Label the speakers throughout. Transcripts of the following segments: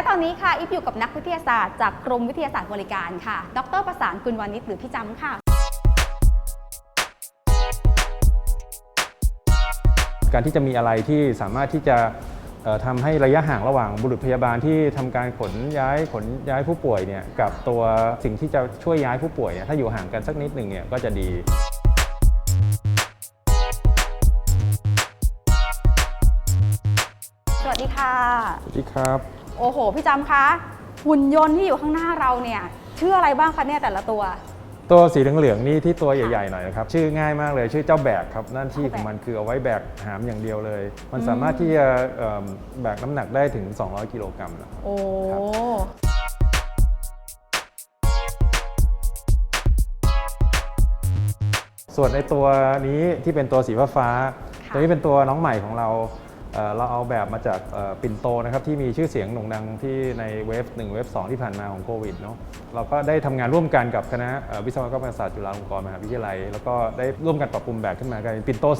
Speaker 1: และตอนนี้ค่ะอิฟอยู่กับนักวิทยาศาสตร์จากกรมวิทยาศาสตร์บริการค่ะ ดรประสานกุลวานิชหรือพี่จำค่ะ
Speaker 2: การที่จะมีอะไรที่สามารถที่จะเอ่อทำให้ระยะห่างระหว่างบุรุษพยาบาลที่ทำการขนย้ายขนย้ายผู้ป่วยเนี่ยกับตัวสิ่งที่จะช่วยย้ายผู้ป่วยเนี่ยถ้าอยู่ห่างกันสักนิดหนึ่งเนี่ยก็จะดี
Speaker 1: สวัสดีค่ะ
Speaker 2: สวัสดีครับ
Speaker 1: โอ้โห พี่จำคะ หุ่นยนต์ที่อยู่ข้างหน้าเราเนี่ยชื่ออะไรบ้างคะเนี่ยแต่ละตัว
Speaker 2: ตัวสีเหลืองๆนี่ที่ตัวใหญ่ๆหน่อยนะครับชื่อง่ายมากเลยชื่อเจ้าแบกครับหน้าที่ของมันคือเอาไว้แบกหามอย่างเดียวเลย มันสามารถที่จะเอิ่มแบกน้ำหนักได้ถึง 200 กิโลกรัมนะครับ
Speaker 1: โอ้
Speaker 2: ครับ ส่วนในตัวนี้ที่เป็นตัวสีฟ้าๆตัวนี้เป็นตัวน้องใหม่ของเรา เราเอาแบบมาจากปิ่นโตนะครับที่มีชื่อเสียงโด่งดังที่ในเวฟ1เวฟ2ที่ผ่านมาของโควิดเนาะเราก็ได้ทำงานร่วมกันกับคณะวิศวกรรมศาสตร์จุฬาลงกรณ์มหาวิทยาลัย แล้วก็ได้ร่วมกันปรับปรุงแบบขึ้นมากลายเป็นปิ่นโต 2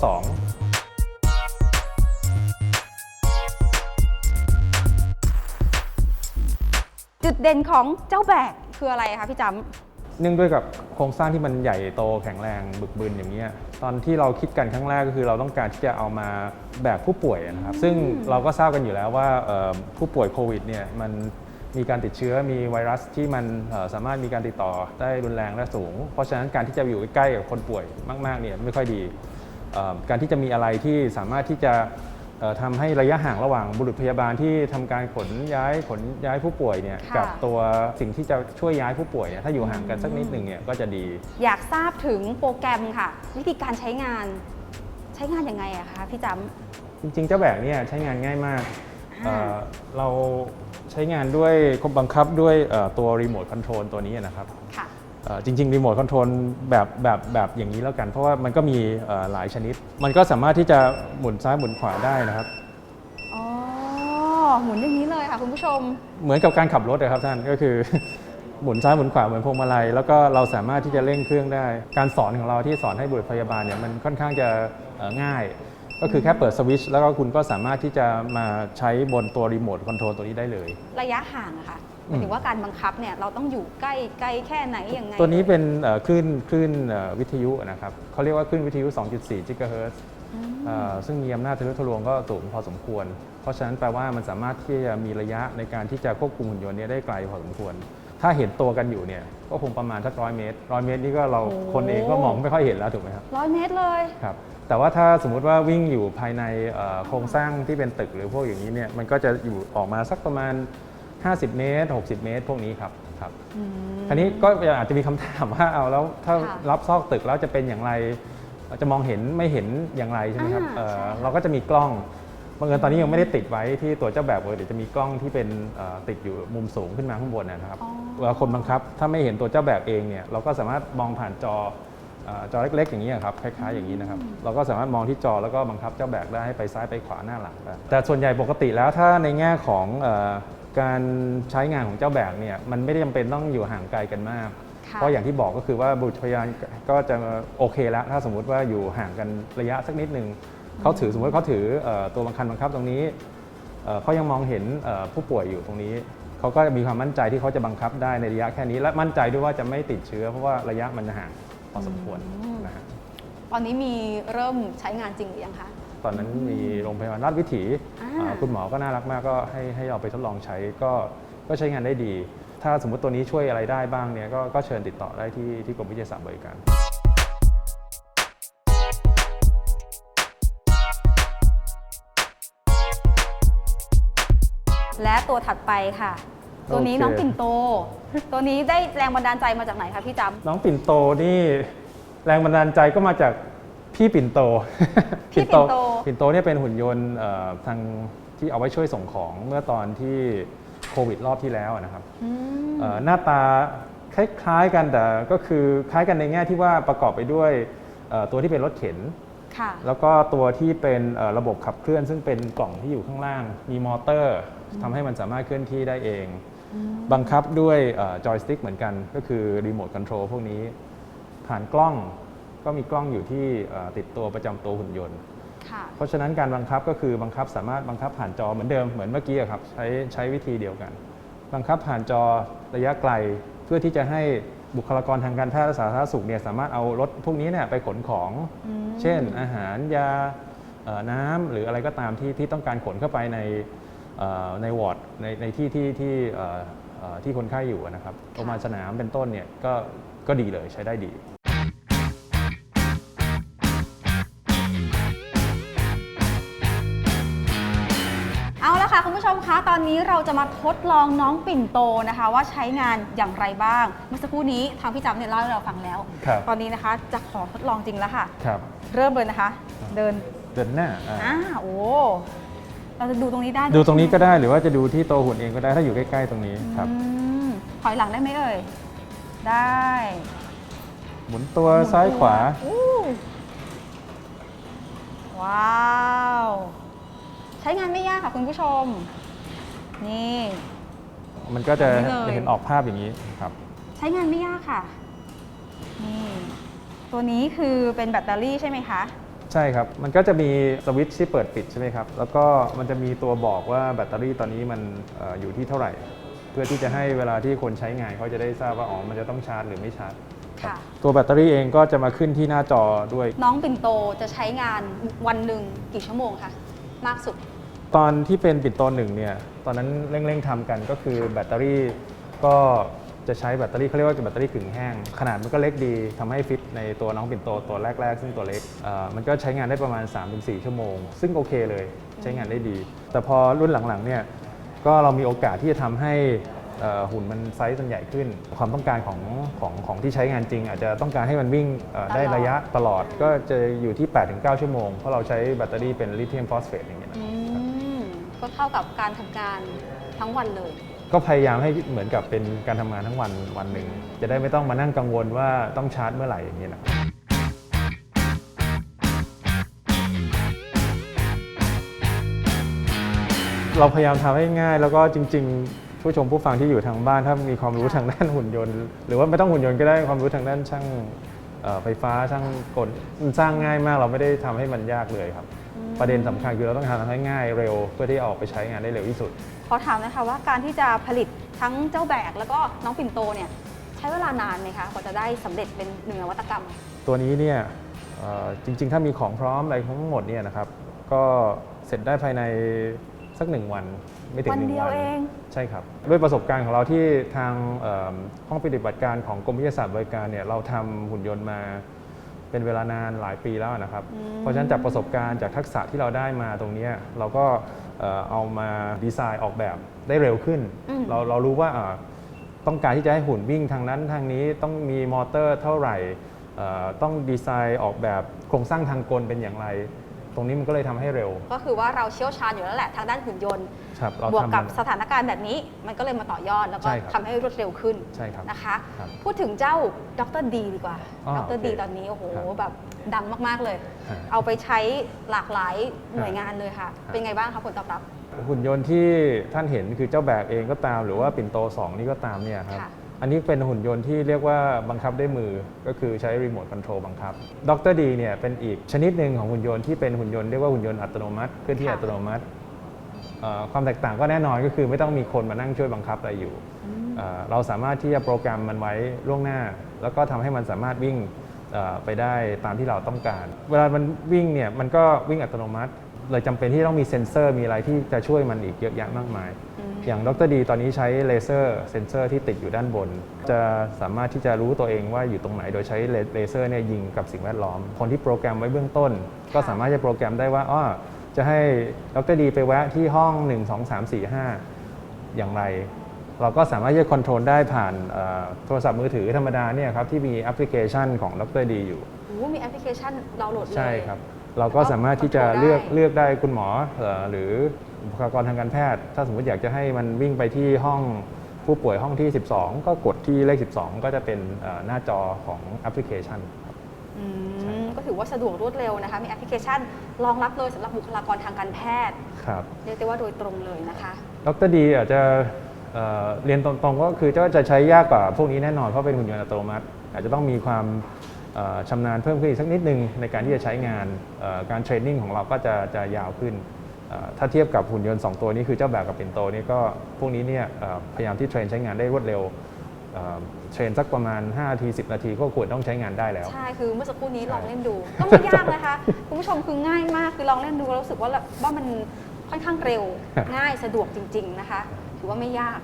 Speaker 1: จุดเด่นของเจ้าแบกคืออะไรคะพี่จำ
Speaker 2: เนื่องด้วยกับโครงสร้างที่มันใหญ่โตแข็งแรงบึกบึนอย่างนี้ยตอนที่เราคิดกันครั้งแรกก็คือเราต้องการที่จะเอามาแบกผู้ป่วยนะครับ ซึ่งเราก็ทราบกันอยู่แล้วว่าผู้ป่วยโควิดเนี่ยมันมีการติดเชื้อมีไวรัสที่มันสามารถมีการติดต่อได้รุนแรงและสูง เพราะฉะนั้นการที่จะอยู่ใกล้ๆกับคนป่วยมากๆเนี่ยไม่ค่อยดี การที่จะมีอะไรที่สามารถที่จะ ทำให้ระยะห่างระหว่างบุรุษพยาบาลที่ทำการขนย้ายขนย้ายผู้ป่วยเนี่ย
Speaker 1: ค่ะ
Speaker 2: กับตัวสิ่งที่จะช่วยย้ายผู้ป่วยเนี่ยถ้าอยู่ห่างกันสักนิดหนึ่งเนี่ยก็จะดีำ
Speaker 1: อยากทราบถึงโปรแกรมค่ะ วิธีการใช้งานใช้งานยังไงอะคะพี่จ
Speaker 2: จริงๆเจ้าแบกเนี่ยใช้งานง่ายมาก
Speaker 1: อ่า
Speaker 2: เอ่อเราใช้งานด้วยบังคับด้วยเอ่อตัวรีโมทคอนโทรลตัวนี้นะครับำ
Speaker 1: ค่ะ
Speaker 2: เอ่อ จริงๆรีโมทคอนโทรลแบบแบบแบบอย่างนี้แล้วกัน เพราะว่ามันก็มีเอ่อหลายชนิด มันก็สามารถที่จะหมุนซ้ายหมุนขวาได้นะครับ
Speaker 1: อ๋อหมุนอย่างนี้เลยค่ะคุณผู้ชม
Speaker 2: เหมือนกับการขับรถนะครับท่านก็คือหมุนซ้ายหมุนขวาเหมือนพวงมาลัยแล้วก็เราสามารถที่จะเร่งเครื่องได้ การสอนของเราที่สอนให้บุรุษพยาบาลเนี่ยมันค่อนข้างจะเอ่อง่าย ก็คือแค่เปิดสวิตช์แล้วก็คุณก็สามารถที่จะมาใช้บนตัวรีโมทคอนโทรลตัวนี้ได้เลย
Speaker 1: ระยะห่างอะค่ะ หมายถึงว่าการบังคับเนี่ยเราต้องอยู่ใกล้ไกลแค่ไหนยังไง
Speaker 2: ตัวนี้เป็นเอ่อคลื่นคลื่นเอ่อวิทยุนะครับเขาเรียกว่าคลื่นวิทยุ 2.4จิกะเฮิรตซ์เอ่อซึ่งมีอำนาจทะลุทะลวงก็สูงพอสมควร เพราะฉะนั้นแปลว่ามันสามารถที่จะมีระยะในการที่จะควบคุมหุ่นยนต์เนี้ได้ไกลพอสมควร ถ้าเห็นตัวกันอยู่เนี่ยก็คงประมาณสักร้อยเมตรร้อยเมตรนี่ก็เรา
Speaker 1: โอ้
Speaker 2: คนเองก็มองไม่ค่อยเห็นแล้วถูกไหมครับ
Speaker 1: ร้อยเมตรเลย
Speaker 2: ครับแต่ว่าถ้าสมมุติว่าวิ่งอยู่ภายในเอ่อโครงสร้างที่เป็นตึกหรือพวกอย่างนี้เนี่ยมันก็จะอยู่ออกมาสักประมาณ 50 เมตร 60 เมตร พวกนี้ครับครับ
Speaker 1: อืม
Speaker 2: ทีนี้ก็อาจจะมีคำถามว่าเอาแล้วถ้า
Speaker 1: ค่ะ
Speaker 2: รับซอกตึกแล้วจะเป็นอย่างไรจะมองเห็นไม่เห็นอย่างไรใช่ไหมครับ
Speaker 1: อ่า
Speaker 2: เอ่อ
Speaker 1: ใช่ค่ะ
Speaker 2: เราก็จะมีกล้องบังเอิญตอนนี้ยังไม่ได้ติดไว้ที่ตัวเจ้าแบบเลยเดี๋ยวจะมีกล้องที่เป็นเอ่อติดอยู่มุมสูงขึ้นมาข้างบนนะครับ
Speaker 1: อ๋อ
Speaker 2: เวลาคนบังคับ ถ้าไม่เห็นตัวเจ้าแบบเองเนี่ยเราก็สามารถมองผ่านจอเอ่อ จอเล็กๆอย่างนี้ยครับคล้ายๆอย่างนี้นะครับเราก็สามารถมองที่จอแล้วก็บังคับเจ้าแบบได้ให้ไปซ้ายไปขวาหน้าหลังได้แต่ส่วนใหญ่ปกติแล้วถ้าในแง่ของเอ่อการใช้งานของเจ้าแบบเนี่ยมันไม่ได้จำเป็นต้องอยู่ห่างไกลกันมาก
Speaker 1: ค่ะ
Speaker 2: เพราะอย่างที่บอกก็คือว่าบุรุษพยาบาลก็จะโอเคแล้ว ถ้าสมมุติว่าอยู่ห่างกันระยะสักนิดหนึ่งเขาถือสมมติเขาถือเอ่อตัวบังคับบังคับตรงนี้เอ่อเขายังมองเห็นเอ่อผู้ป่วยอยู่ตรงนี้เขาก็มีความมั่นใจที่เขาจะบังคับได้ในระยะแค่นี้ และมั่นใจด้วยว่าจะไม่ติดเชื้อเพราะว่าระยะมันห่าง พอสมควร
Speaker 1: อืม
Speaker 2: นะฮะ
Speaker 1: ตอนนี้มีเริ่มใช้งานจริงหรือยังคะ
Speaker 2: ตอนนั้นมีโรงพยาบาลราชวิถี
Speaker 1: อ่า
Speaker 2: เอ่อคุณหมอก็น่ารักมากก็ให้ให้เราไปทดลองใช้ก็ก็ใช้งานได้ดี ถ้าสมมติตัวนี้ช่วยอะไรได้บ้างเนี่ยก็ก็เชิญติดต่อได้ที่ที่กรมวิทยาศาสตร์บริการ
Speaker 1: และตัวถัดไปค่ะ ตัวนี้
Speaker 2: โอเค
Speaker 1: น้องปิ่นโต ตัวนี้ได้แรงบันดาลใจมาจากไหนคะพี่จ
Speaker 2: น้องปิ่นโตนี่แรงบันดาลใจก็มาจากพี่ปิ่นโต
Speaker 1: พี่ปิ่นโต
Speaker 2: ปิ่นโตเนี่ยเป็นหุ่นยนต์เอ่อทางที่เอาไว้ช่วยส่งของเมื่อตอนที่โควิดรอบที่แล้วนะครับำ
Speaker 1: อืม
Speaker 2: เอ่อหน้าตาคล้ายๆกันแต่ก็คือคล้ายกันในแง่ที่ว่าประกอบไปด้วยเอ่อตัวที่เป็นรถเข็น
Speaker 1: ค่ะ
Speaker 2: แล้วก็ตัวที่เป็นเอ่อระบบขับเคลื่อน ซึ่งเป็นกล่องที่อยู่ข้างล่าง มีมอเตอร์ทำให้มันสามารถเคลื่อนที่ได้เอง บังคับด้วยจอยสติ๊กเหมือนกันก็คือรีโมทคอนโทรลพวกนี้ผ่านกล้องก็มีกล้องอยู่ที่เอ่อติดตัวประจำตัวหุ่นยนต์
Speaker 1: ค่ะ
Speaker 2: เพราะฉะนั้นการบังคับก็คือบังคับสามารถบังคับผ่านจอเหมือนเดิมเหมือนเมื่อกี้อะครับใช้ใช้วิธีเดียวกัน บังคับผ่านจอระยะไกลเพื่อที่จะให้บุคลากรทางการแพทย์และสาธารณสุขเนี่ยสามารถเอารถพวกนี้เนี่ยไปขนของ
Speaker 1: อืม
Speaker 2: เช่น อาหารยาเอ่อน้ำหรืออะไรก็ตามที่ที่ต้องการขนเข้าไปในเอ่อในวอร์ด ในในที่ที่ที่เอ่อเอ่อที่คนไข้อยู่นะครับโรงพยาบาลสนามเป็นต้นเนี่ยก็ก็ดีเลยใช้ได้ดี
Speaker 1: เอาละค่ะ คุณผู้ชมคะ ตอนนี้เราจะมาทดลองน้องปิ่นโตนะคะ ว่าใช้งานอย่างไรบ้าง เมื่อสักครู่นี้ทางพี่จำเนี่ยเล่าให้เราฟังแล้ว
Speaker 2: ครับ
Speaker 1: ตอนนี้นะคะจะขอทดลองจริงแล้วค่ะ
Speaker 2: ครับ
Speaker 1: เริ่มเลยนะคะ เดิน
Speaker 2: เดินหน้าอ่า
Speaker 1: อ่าโอ้ เราจะดูตรงนี้ได้
Speaker 2: ดูตรงนี้ก็ได้หรือว่าจะดูที่โตวหุ่นเองก็ได้ถ้าอยู่ใกล้ๆตรงนี้ครับ
Speaker 1: อืมถอยหลังได้ไหมเอ่ย ได้
Speaker 2: หมุนตัวซ้ายขวา
Speaker 1: อู้ว้าว ใช้งานไม่ยากค่ะคุณผู้ชม นี่
Speaker 2: มันก็จะ
Speaker 1: แบบนี้เลย
Speaker 2: เห็นออกภาพอย่างนี้ครับ
Speaker 1: ใช้งานไม่ยากค่ะ นี่ ตัวนี้คือเป็นแบตเตอรี่ใช่ไหมคะ
Speaker 2: ใช่ครับ มันก็จะมีสวิตช์ที่เปิดปิดใช่ไหมครับ แล้วก็มันจะมีตัวบอกว่าแบตเตอรี่ตอนนี้มันเอออยู่ที่เท่าไหร่ เพื่อที่จะให้เวลาที่คนใช้งานเขาจะได้ทราบว่าอ๋อ มันจะต้องชาร์จหรือไม่ชาร์จ
Speaker 1: ค่ะ
Speaker 2: ตัวแบตเตอรี่เองก็จะมาขึ้นที่หน้าจอด้วย
Speaker 1: น้องปิ่นโตจะใช้งานวันหนึ่งกี่ชั่วโมงคะมากสุด
Speaker 2: ตอนที่เป็นปิดโตหนึ่งเนี่ย ตอนนั้นเร่งๆทำกันก็คือแบตเตอรี่ก็ จะใช้แบตเตอรี่เขาเรียกว่าแบตเตอรี่กึ่งแห้ง ขนาดมันก็เล็กดีทำให้ฟิตในตัวน้องปิ่นโตตัวแรก ๆ ซึ่งตัวเล็กเอ่อมันก็ใช้งานได้ประมาณ 3-4 ชั่วโมง ซึ่งโอเคเลยใช้งานได้ดี แต่พอรุ่นหลังๆเนี่ยก็เรามีโอกาสที่จะทำให้เอ่อหุ่นมันไซส์มันใหญ่ขึ้น ความต้องการของของของที่ใช้งานจริง อาจจะต้องการให้มันวิ่งเอ่อได้
Speaker 1: ตลอด
Speaker 2: ระยะตลอดก็จะอยู่ที่ 8-9 ชั่วโมง เพราะเราใช้แบตเตอรี่เป็นลิเธียมฟอสเฟตอย่างเงี้ยนะ
Speaker 1: อืมก็เท่ากับการทำการทั้งวันเลย
Speaker 2: ก็พยายามให้เหมือนกับเป็นการทำงานทั้งวันวันหนึ่งจะได้ไม่ต้องมานั่งกังวลว่าต้องชาร์จเมื่อไหร่อย่างนี้นะเราพยายามทำให้ง่าย แล้วก็จริง ๆ ผู้ชมผู้ฟังที่อยู่ทางบ้าน ถ้ามีความรู้ทางด้านหุ่นยนต์ หรือว่าไม่ต้องหุ่นยนต์ก็ได้ความรู้ทางด้านช่างเอ่อไฟฟ้าช่างกลมันสร้างง่ายมากเราไม่ได้ทำให้มันยากเลยครับ ประเด็นสำคัญคือเราต้องทำให้ง่ายเร็วเพื่อที่จะออกไปใช้งานได้เร็วที่สุด
Speaker 1: ขอถามนะคะว่าการที่จะผลิตทั้งเจ้าแบกแล้วก็น้องปิ่นโตเนี่ยใช้เวลานานไหมคะกว่าจะได้สำเร็จเป็นหนึ่งนวัตกรรม
Speaker 2: ตัวนี้เนี่ยเอ่อจริง ๆ ถ้ามีของพร้อมอะไรทั้งหมดเนี่ยนะครับก็เสร็จได้ภายในสักหนึ่งวันไม่ถึง
Speaker 1: วัน
Speaker 2: หนึ่ง
Speaker 1: เดียว
Speaker 2: วัน
Speaker 1: เอง
Speaker 2: ใช่ครับ ด้วยประสบการณ์ของเราที่ทางเอิ่มห้องปฏิบัติการของกรมวิทยาศาสตร์บริการเนี่ยเราทำหุ่นยนต์มาเป็นเวลานานหลายปีแล้วนะครับ
Speaker 1: อืม
Speaker 2: เพราะฉะนั้นจากประสบการณ์จากทักษะที่เราได้มาตรงเนี้ยเราก็ เอ่อเอามาดีไซน์ออกแบบได้เร็วขึ้น
Speaker 1: อืม
Speaker 2: เราเรารู้ว่าอ่าต้องการที่จะให้หุ่นวิ่งทางนั้นทางนี้ต้องมีมอเตอร์เท่าไหร่เอ่อต้องดีไซน์ออกแบบโครงสร้างทางกลเป็นอย่างไร ตรงนี้มันก็เลยทำให้เร็ว
Speaker 1: ก็คือว่าเราเชี่ยวชาญอยู่แล้วแหละทางด้านหุ่นยนต์
Speaker 2: ครับเรา
Speaker 1: บวก
Speaker 2: ทำ
Speaker 1: กับ
Speaker 2: มัน
Speaker 1: สถานการณ์แบบนี้มันก็เลยมาต่อยอดแล้วก็
Speaker 2: ใช่ครับ
Speaker 1: ทำให้รวดเร็วขึ้น
Speaker 2: ใช่ครับ
Speaker 1: นะคะ
Speaker 2: ครับ
Speaker 1: พูดถึงเจ้าดรดีดีกว่า
Speaker 2: อ๋อ
Speaker 1: ดรดี
Speaker 2: โอเค
Speaker 1: ตอนนี้โอ้โห
Speaker 2: ครับ
Speaker 1: แบบดังมากๆเลย
Speaker 2: ฮะ
Speaker 1: เอาไปใช้หลากหลายหน่วยงานเลยค่ะ
Speaker 2: ฮะ
Speaker 1: เป็นไงบ้างคะผลตอบรับ
Speaker 2: หุ่นยนต์ที่ท่านเห็นคือเจ้าแบกเองก็ตาม หรือว่าปิ่นโต 2 นี่ก็ตามเนี่ยครับ
Speaker 1: ค่ะ
Speaker 2: อันนี้เป็นหุ่นยนต์ที่เรียกว่าบังคับด้วยมือก็คือใช้รีโมทคอนโทรลบังคับดรดีเนี่ยเป็นอีกชนิดหนึ่งของหุ่นยนต์ที่เป็นหุ่นยนต์เรียกว่าหุ่นยนต์อัตโนมัติเคลื่อนที่
Speaker 1: ค่ะ
Speaker 2: อัตโนมัติเอ่อความแตกต่างก็แน่นอนก็คือไม่ต้องมีคนมานั่งช่วยบังคับอะไรอยู่เอ่อเราสามารถที่จะโปรแกรมมันไว้ล่วงหน้า แล้วก็ทำให้มันสามารถวิ่งเอ่อไปได้ตามที่เราต้องการ เวลามันวิ่งเนี่ยมันก็วิ่งอัตโนมัติ เลยจำเป็นที่ต้องมีเซ็นเซอร์มีอะไรที่จะช่วยมันอีกเยอะแยะมากมาย
Speaker 1: อืม
Speaker 2: อย่างดรดีตอนนี้ใช้เลเซอร์เซ็นเซอร์ที่ติดอยู่ด้านบน จะสามารถที่จะรู้ตัวเองว่าอยู่ตรงไหนโดยใช้เลเลเซอร์เนี่ยยิงกับสิ่งแวดล้อม คนที่โปรแกรมไว้เบื้องต้น ก็สามารถจะโปรแกรมได้ว่าอ้อจะให้ดรดีไปแวะที่ห้อง 1 2 3 4 5 อย่างไร เราก็สามารถที่จะคอนโทรลได้ผ่านเอ่อโทรศัพท์มือถือธรรมดาเนี่ยครับที่มีแอปพลิเคชันของดรดีอยู่
Speaker 1: โอ้โหมีแอปพลิเคชันดาวน์โหลดเลย
Speaker 2: ใช่ครับ เราก็สามารถที่จะเลือกเลือกได้คุณหมอเอ่อหรือบุคลากรทางการแพทย์ ถ้าสมมติอยากจะให้มันวิ่งไปที่ห้องผู้ป่วยห้องที่ 12 ก็กดที่เลข 12 ก็จะเป็นเอ่อหน้าจอของแอปพลิเคชันครับ
Speaker 1: อื
Speaker 2: ใช่
Speaker 1: มก็ถือว่าสะดวกรวดเร็วนะคะ มีแอปพลิเคชันรองรับเลยสำหรับบุคลากรทางการแพทย์
Speaker 2: ครับ
Speaker 1: เรียกได้ว่าโดยตรงเลยนะคะ
Speaker 2: ดรดีอาจจะเอ่อเรียนตรงๆก็คือจะจะใช้ยากกว่าพวกนี้แน่นอนเพราะเป็นหุ่นยนต์อัตโนมัติ อาจจะต้องมีความเอ่อ ชำนาญเพิ่มขึ้นอีกสักนิดนึงในการที่จะใช้งานเอ่อการเทรนนิ่งของเราก็จะจะยาวขึ้นเอ่อถ้าเทียบกับหุ่นยนต์ 2 ตัวนี้คือเจ้าแบบกับปิ่นโตนี่ก็พวกนี้เนี่ยเอ่อพยายามที่เทรนใช้งานได้รวดเร็วเอ่อเทรนสักประมาณ5นาที 10 นาทีก็ควรต้องใช้งานได้แล้ว
Speaker 1: ใช่ คือเมื่อสักครู่นี้
Speaker 2: ใช่
Speaker 1: ลองเล่นดู ก็ไม่ยากนะคะคุณผู้ชมคือง่ายมากคือลองเล่นดูแล้วรู้สึกว่าแบบว่ามันค่อนข้างเร็วง่ายสะดวกจริง ๆ นะคะ ถือว่าไม่ยาก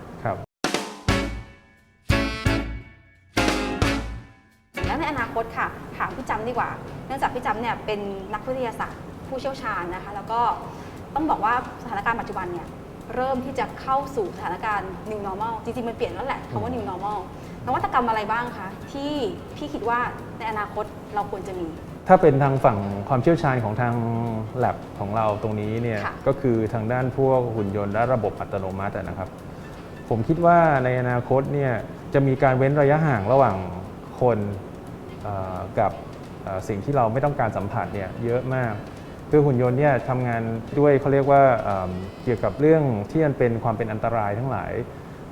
Speaker 2: ครับ
Speaker 1: แล้วในอนาคตค่ะถามพี่จำดีกว่า เนื่องจากพี่จำเนี่ยเป็นนักวิทยาศาสตร์ผู้เชี่ยวชาญนะคะ แล้วก็ต้องบอกว่าสถานการณ์ปัจจุบันเนี่ยเริ่มที่จะเข้าสู่สถานการณ์ new normal จริงๆ มันเปลี่ยนแล้วแหละคำว่า new normal นวัตกรรมอะไรบ้างคะ ที่พี่คิดว่าในอนาคตเราควรจะมี
Speaker 2: ถ้าเป็นทางฝั่งความเชี่ยวชาญของทาง lab ของเราตรงนี้เนี่ย
Speaker 1: ค่ะ
Speaker 2: ก็คือทางด้านพวกหุ่นยนต์และระบบอัตโนมัติอะนะครับ ผมคิดว่าในอนาคตเนี่ยจะมีการเว้นระยะห่างระหว่างคนเอ่อ กับสิ่งที่เราไม่ต้องการสัมผัสเนี่ยเยอะมาก คือหุ่นยนต์เนี่ยทำงานด้วยเขาเรียกว่าเเกี่ยวกับเรื่องที่มันเป็นความเป็นอันตรายทั้งหลาย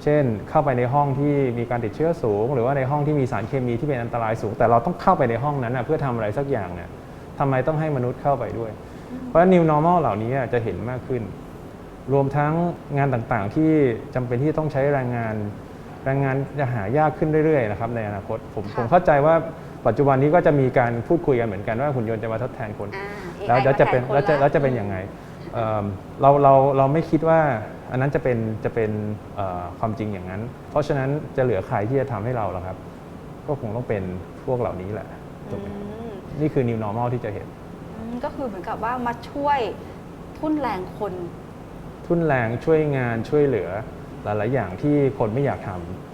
Speaker 2: เช่น เข้าไปในห้องที่มีการติดเชื้อสูง หรือว่าในห้องที่มีสารเคมีที่เป็นอันตรายสูง แต่เราต้องเข้าไปในห้องนั้นนะเพื่อทำอะไรสักอย่างเนี่ยทำไมต้องให้มนุษย์เข้าไปด้วย เพราะ new normal เหล่านี้จะเห็นมากขึ้น รวมทั้งงานต่างๆที่จำเป็นที่ต้องใช้แรงงาน แรงงานจะหายากขึ้นเรื่อยๆนะครับในอนาคตผมผมเข้าใจว่า ปัจจุบันนี้ก็จะมีการพูดคุยกันเหมือนกันว่าหุ่นยนต์จะมาทดแทนคน
Speaker 1: อ่า
Speaker 2: แล้ว
Speaker 1: AI
Speaker 2: แล้วจะเป็น
Speaker 1: มาทค
Speaker 2: แล้วจะแล้วจะเป็นยังไงเอิ่มเราเราเราไม่คิดว่าอันนั้นจะเป็นจะเป็นเอ่อความจริงอย่างนั้น เพราะฉะนั้นจะเหลือใครที่จะทำให้เราล่ะครับ ก็คงต้องเป็นพวกเหล่านี้แหละถูกไหม
Speaker 1: อืม
Speaker 2: นี่คือ new normal ที่จะเห็น
Speaker 1: อืมก็คือเหมือนกับว่ามาช่วยทุ่นแรงคน
Speaker 2: ทุนแรงช่วยงานช่วยเหลือหลาย ๆ อย่างที่คนไม่อยากทำ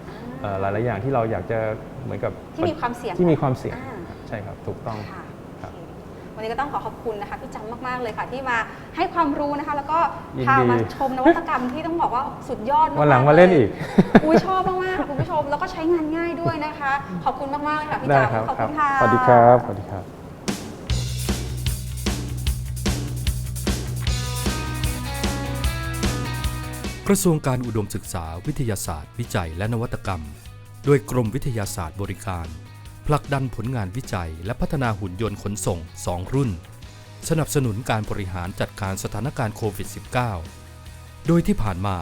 Speaker 2: เอ่อ หลายๆอย่างที่เราอยากจะเหมือนกับ
Speaker 1: ที่มีความเสี่ยง
Speaker 2: ที่มีความเสี่ยง
Speaker 1: อ่า
Speaker 2: ใช่ครับถูกต้อง
Speaker 1: ค่ะ
Speaker 2: ครับ
Speaker 1: โอเควันนี้ก็ต้องขอขอบคุณนะคะพี่จำมาก ๆ เลยค่ะ ที่มาให้ความรู้นะคะ แล้วก็
Speaker 2: ยิน
Speaker 1: พา
Speaker 2: ดี
Speaker 1: มาชมนวัตกรรมที่ต้องบอกว่าสุดยอดมากๆ
Speaker 2: วันหลังมาเล่นอีก
Speaker 1: อุ้ยชอบมากๆค่ะคุณผู้ชม แล้วก็ใช้งานง่ายด้วยนะคะ ขอบคุณมากๆเลยค่ะพี่
Speaker 2: ได้
Speaker 1: จำ
Speaker 2: ครับ
Speaker 1: ขอบ
Speaker 2: ครั
Speaker 1: คุ
Speaker 2: บ
Speaker 1: ณค่ะ
Speaker 2: สวัสดีครับสวัสดีครับ
Speaker 3: ระทรวงการอุดมศึกษาวิทยาศาสตร์ วิจัยและนวัตกรรม โดยกรมวิทยาศาสตร์บริการ ผลักดันผลงานวิจัยและพัฒนาหุ่นยนต์ขนส่ง 2 รุ่น สนับสนุนการบริหารจัดการสถานการณ์โควิด -19 โดยที่ผ่านมา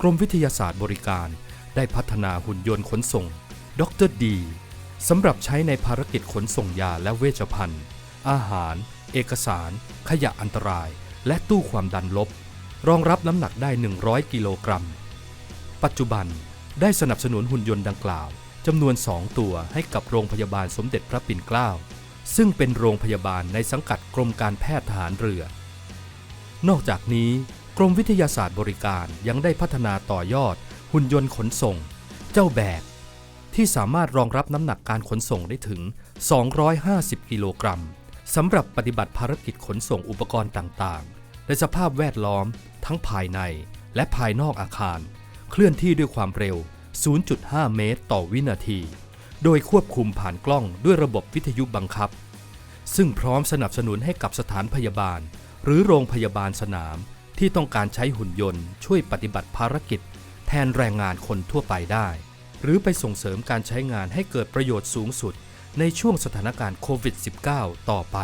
Speaker 3: กรมวิทยาศาสตร์บริการได้พัฒนาหุ่นยนต์ขนส่งดรดีสำหรับใช้ในภารกิจขนส่งยาและเวชภัณฑ์ อาหาร เอกสาร ขยะอันตราย และตู้ความดันลบ รองรับน้ำหนักได้ 100 กิโลกรัม ปัจจุบันได้สนับสนุนหุ่นยนต์ดังกล่าวจำนวน 2 ตัวให้กับโรงพยาบาลสมเด็จพระปิ่นเกล้า ซึ่งเป็นโรงพยาบาลในสังกัดกรมการแพทย์ทหารเรือ นอกจากนี้ กรมวิทยาศาสตร์บริการยังได้พัฒนาต่อยอด หุ่นยนต์ขนส่ง เจ้าแบก ที่สามารถรองรับน้ำหนักการขนส่งได้ถึง 250 กิโลกรัมสำหรับปฏิบัติภารกิจขนส่งอุปกรณ์ต่างๆในสภาพแวดล้อม ทั้งภายในและภายนอกอาคาร เคลื่อนที่ด้วยความเร็ว 0.5 เมตรต่อวินาที โดยควบคุมผ่านกล้องด้วยระบบวิทยุบังคับ ซึ่งพร้อมสนับสนุนให้กับสถานพยาบาล หรือโรงพยาบาลสนามที่ต้องการใช้หุ่นยนต์ช่วยปฏิบัติภารกิจ แทนแรงงานคนทั่วไปได้ หรือไปส่งเสริมการใช้งานให้เกิดประโยชน์สูงสุด ในช่วงสถานการณ์โควิด -19 ต่อไป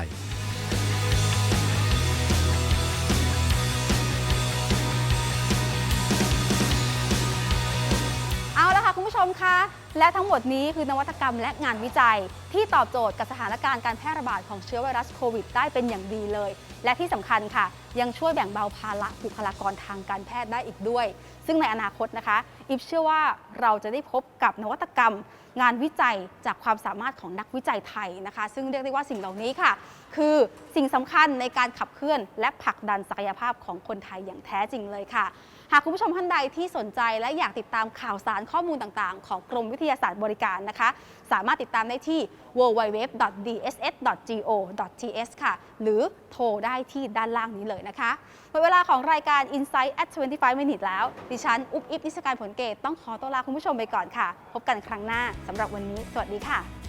Speaker 1: และทั้งหมดนี้คือนวัตกรรมและงานวิจัย ที่ตอบโจทย์กับสถานการณ์การแพร่ระบาดของเชื้อไวรัสโควิดได้เป็นอย่างดีเลย และที่สำคัญค่ะ ยังช่วยแบ่งเบาภาระบุคลากรทางการแพทย์ได้อีกด้วย ซึ่งในอนาคตนะคะอิฟเชื่อว่าเราจะได้พบกับนวัตกรรม งานวิจัยจากความสามารถของนักวิจัยไทยนะคะ ซึ่งเรียกได้ว่าสิ่งเหล่านี้ค่ะ คือสิ่งสำคัญในการขับเคลื่อน และผลักดันศักยภาพของคนไทยอย่างแท้จริงเลยค่ะ หากคุณผู้ชมท่านใดที่สนใจและอยากติดตามข่าวสารข้อมูลต่างๆ ของกรมวิทยาศาสตร์บริการนะคะ สามารถติดตามได้ที่ www.dss.go.th ค่ะ หรือโทรได้ที่ด้านล่างนี้เลยนะคะหมดเวลาของรายการ Insight at 25 minutes แล้ว ดิฉัน อุ๊บอิ๊บนิสการผลเกตต้องขอตัวลาคุณผู้ชมไปก่อนค่ะ พบกันครั้งหน้าสำหรับวันนี้ สวัสดีค่ะ